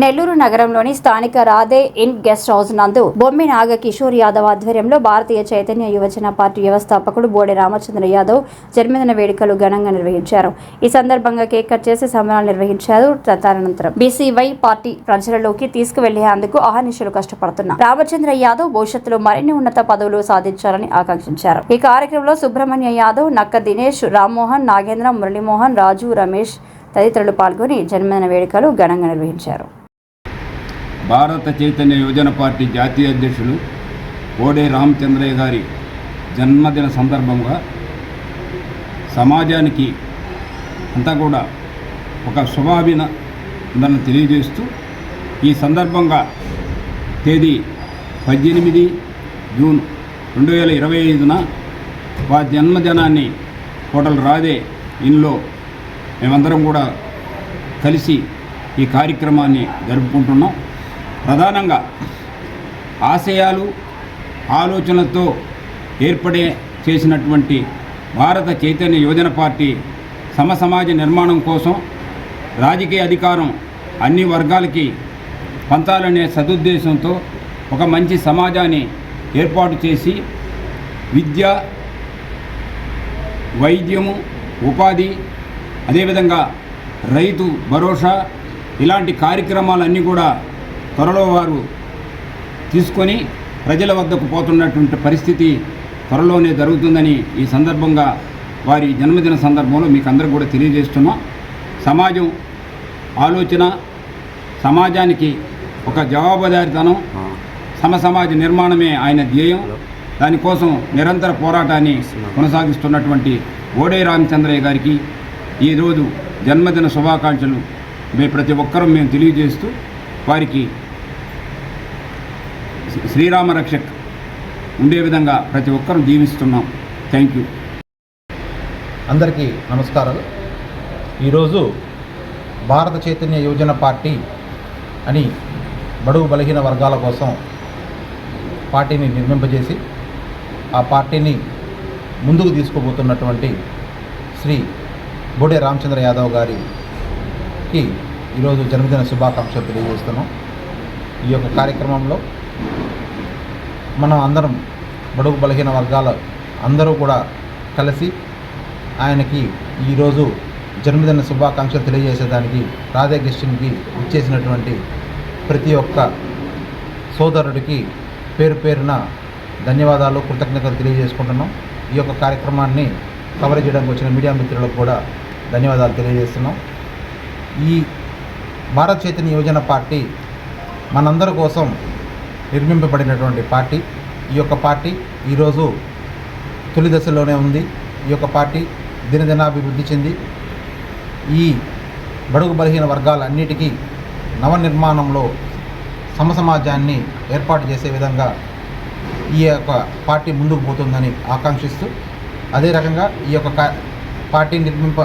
నెల్లూరు నగరంలోని స్థానిక Radhe in guest house నందు బొమ్మి నాగ కిషోర్ యాదవ్ ఆధ్వర్యంలో భారతీయ చైతన్య యువజన పార్టీ వ్యవస్థాపకుడు బోడి రామచంద్ర యాదవ్ జన్మదిన వేడుకలు ఘనంగా నిర్వహించారు. ఈ సందర్భంగా కేక్ కట్ చేసి సంబరాలు నిర్వహించారు. తదనంతరం బీసీవై పార్టీ ప్రజలలోకి తీసుకువెళ్ళేందుకు అహర్నిశలు కష్టపడుతున్న రామచంద్ర యాదవ్ భవిష్యత్తులో మరిన్ని ఉన్నత పదవులు సాధించాలని ఆకాంక్షించారు. ఈ కార్యక్రమంలో సుబ్రహ్మణ్య యాదవ్ నక్క దినేష్ రామ్మోహన్ నాగేంద్ర మురళీమోహన్ రాజు రమేష్ తదితరులు పాల్గొని జన్మదిన వేడుకలు ఘనంగా నిర్వహించారు. భారత చైతన్య యువజన పార్టీ జాతీయ అధ్యక్షులు కోడే రామచంద్రయ్య గారి జన్మదిన సందర్భంగా సమాజానికి అంతా కూడా ఒక శుభాభినందన తెలియజేస్తూ ఈ సందర్భంగా తేదీ పద్దెనిమిది జూన్ రెండు వేల ఇరవై ఐదున వారి జన్మదినాన్ని హోటల్ రాదే ఇన్లో మేమందరం కూడా కలిసి ఈ కార్యక్రమాన్ని జరుపుకుంటున్నాం. ప్రధానంగా ఆశయాలు ఆలోచనలతో ఏర్పడే చేసినటువంటి భారత చైతన్య యువజన పార్టీ సమసమాజ నిర్మాణం కోసం రాజకీయ అధికారం అన్ని వర్గాలకి పంచాలనే సదుద్దేశంతో ఒక మంచి సమాజాన్ని ఏర్పాటు చేసి విద్య వైద్యము ఉపాధి అదేవిధంగా రైతు భరోసా ఇలాంటి కార్యక్రమాలన్నీ కూడా త్వరలో వారు తీసుకొని ప్రజల వద్దకు పోతున్నటువంటి పరిస్థితి త్వరలోనే జరుగుతుందని ఈ సందర్భంగా వారి జన్మదిన సందర్భంలో మీకు అందరూ కూడా తెలియజేస్తున్నాం. సమాజం ఆలోచన సమాజానికి ఒక జవాబుదారితనం సమ సమాజ నిర్మాణమే ఆయన ధ్యేయం. దానికోసం నిరంతర పోరాటాన్ని కొనసాగిస్తున్నటువంటి ఓడే రామచంద్రయ్య గారికి ఈరోజు జన్మదిన శుభాకాంక్షలు మేము ప్రతి ఒక్కరూ మేము తెలియజేస్తూ వారికి శ్రీ- శ్రీరామ రక్షక్ ఉండే విధంగా ప్రతి ఒక్కరూ జీవిస్తున్నాం. థ్యాంక్ యూ అందరికీ నమస్కారాలు. ఈరోజు భారత చైతన్య యువజన పార్టీ అని బడుగు బలహీన వర్గాల కోసం పార్టీని నిర్మింపజేసి ఆ పార్టీని ముందుకు తీసుకుపోతున్నటువంటి శ్రీ బోడే రామచంద్ర యాదవ్ గారికి ఈరోజు జన్మదిన శుభాకాంక్షలు తెలియజేస్తున్నాం. ఈ యొక్క కార్యక్రమంలో మనం అందరం బడుగు బలహీన వర్గాల అందరూ కూడా కలిసి ఆయనకి ఈరోజు జన్మదిన శుభాకాంక్షలు తెలియజేసేదానికి రాధే ఇచ్చేసినటువంటి ప్రతి ఒక్క సోదరుడికి పేరు పేరున ధన్యవాదాలు కృతజ్ఞతలు తెలియజేసుకుంటున్నాం. ఈ యొక్క కార్యక్రమాన్ని కవర్ చేయడానికి వచ్చిన మీడియా మిత్రులకు కూడా ధన్యవాదాలు తెలియజేస్తున్నాం. ఈ భారత చైతన్య యువజన పార్టీ మనందరి కోసం నిర్మింపబడినటువంటి పార్టీ. ఈ యొక్క పార్టీ ఈరోజు తొలి దశలోనే ఉంది. ఈ యొక్క పార్టీ దినదినాభివృద్ధి చెంది ఈ బడుగు బలహీన వర్గాలన్నిటికీ నవనిర్మాణంలో సమసమాజాన్ని ఏర్పాటు చేసే విధంగా ఈ యొక్క పార్టీ ముందుకు పోతుందని ఆకాంక్షిస్తూ అదే రకంగా ఈ యొక్క పార్టీ నిర్మింప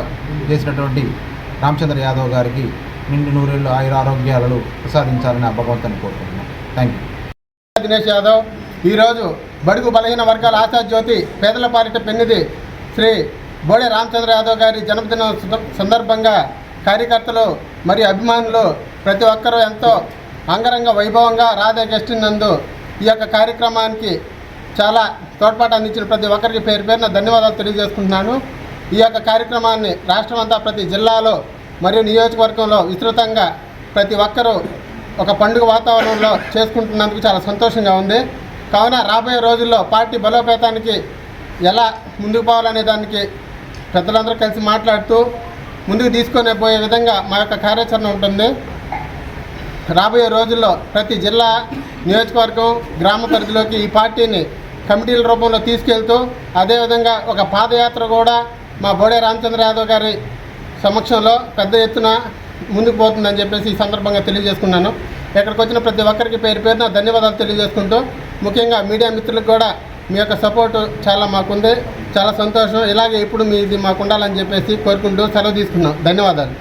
చేసినటువంటి రామచంద్ర యాదవ్ గారికి నిండు నూరేళ్ళు ఆయుర ఆరోగ్యాలను ప్రసాదించాలని ఆ భగవంతుని థ్యాంక్ యూ దినేష్ యాదవ్ ఈరోజు బడుగు బలహీన వర్గాల ఆశాజ్యోతి పేదల పాలిట పెన్నిది శ్రీ బోడే రామచంద్ర యాదవ్ గారి జన్మదిన సందర్భంగా కార్యకర్తలు మరియు అభిమానులు ప్రతి ఒక్కరూ ఎంతో అంగరంగ వైభవంగా రాధే గెస్ట్ నందు ఈ యొక్క కార్యక్రమానికి చాలా తోడ్పాటు అందించిన ప్రతి ఒక్కరికి పేరు పేరున ధన్యవాదాలు తెలియజేసుకుంటున్నాను. ఈ యొక్క కార్యక్రమాన్ని రాష్ట్రం అంతా ప్రతి జిల్లాలో మరియు నియోజకవర్గంలో విస్తృతంగా ప్రతి ఒక్కరూ ఒక పండుగ వాతావరణంలో చేసుకుంటున్నందుకు చాలా సంతోషంగా ఉంది. కావున రాబోయే రోజుల్లో పార్టీ బలోపేతానికి ఎలా ముందుకు పోవాలనే దానికి పెద్దలందరూ కలిసి మాట్లాడుతూ ముందుకు తీసుకొని పోయే విధంగా మా యొక్క కార్యాచరణ ఉంటుంది. రాబోయే రోజుల్లో ప్రతి జిల్లా నియోజకవర్గం గ్రామ పరిధిలోకి ఈ పార్టీని కమిటీల రూపంలో తీసుకెళ్తూ అదేవిధంగా ఒక పాదయాత్ర కూడా మా బోడే రామచంద్ర యాదవ్ గారి సమక్షంలో పెద్ద ఎత్తున ముందుకు పోతుందని చెప్పేసి ఈ సందర్భంగా తెలియజేసుకున్నాను. ఇక్కడికి వచ్చిన ప్రతి ఒక్కరికి పేరు పేరున ధన్యవాదాలు తెలియజేసుకుంటూ ముఖ్యంగా మీడియా మిత్రులకు కూడా మీ యొక్క సపోర్టు చాలా మాకుంది. చాలా సంతోషం. ఇలాగే ఇప్పుడు మీది మాకు ఉండాలని చెప్పేసి కోరుకుంటూ సెలవు తీసుకున్నాం ధన్యవాదాలు.